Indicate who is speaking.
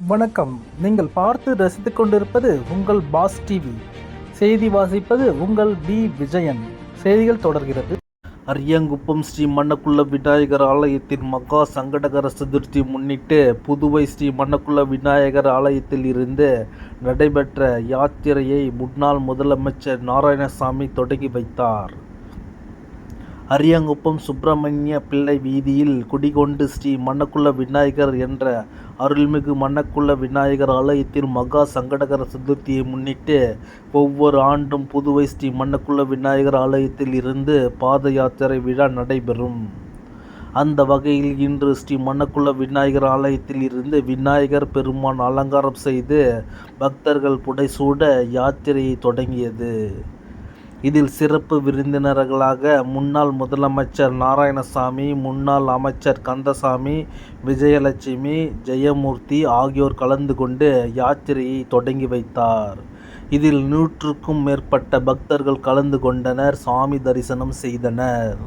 Speaker 1: வணக்கம். நீங்கள் பார்த்து ரசித்துக் கொண்டிருப்பது உங்கள் பாஸ் டிவி. செய்தி வாசிப்பது உங்கள் பி விஜயன். செய்திகள் தொடர்கிறது. அரியங்குப்பம் ஸ்ரீ மன்னக்குள்ள விநாயகர் ஆலயத்தின் மகா சங்கடகர சதுர்த்தி முன்னிட்டு புதுவை ஸ்ரீ மன்னக்குள்ள விநாயகர் ஆலயத்தில் இருந்து நடைபெற்ற யாத்திரையை முன்னாள் முதலமைச்சர் நாராயணசாமி தொடங்கி வைத்தார். அரியங்குப்பம் சுப்பிரமணிய பிள்ளை வீதியில் குடிகொண்டு ஸ்ரீ மண்ணக்குள்ள விநாயகர் என்ற அருள்மிகு மன்னக்குள்ள விநாயகர் ஆலயத்தில் மகா சங்கடகர சதுர்த்தியை முன்னிட்டு ஒவ்வொரு ஆண்டும் புதுவை ஸ்ரீ மண்ணக்குள்ள விநாயகர் ஆலயத்தில் இருந்து பாத யாத்திரை விழா நடைபெறும். அந்த வகையில் இன்று ஸ்ரீ மண்ணக்குள்ள விநாயகர் ஆலயத்தில் இருந்து விநாயகர் பெருமான் அலங்காரம் செய்து பக்தர்கள் புடைசூட யாத்திரையை தொடங்கியது. இதில் சிறப்பு விருந்தினர்களாக முன்னாள் முதலமைச்சர் நாராயணசாமி முன்னாள் அமைச்சர் கந்தசாமி விஜயலட்சுமி ஜெயமூர்த்தி ஆகியோர் கலந்து கொண்டு யாத்திரையை தொடங்கி வைத்தார். இதில் நூற்றுக்கும் மேற்பட்ட பக்தர்கள் கலந்து கொண்டனர் சாமி தரிசனம் செய்தனர்.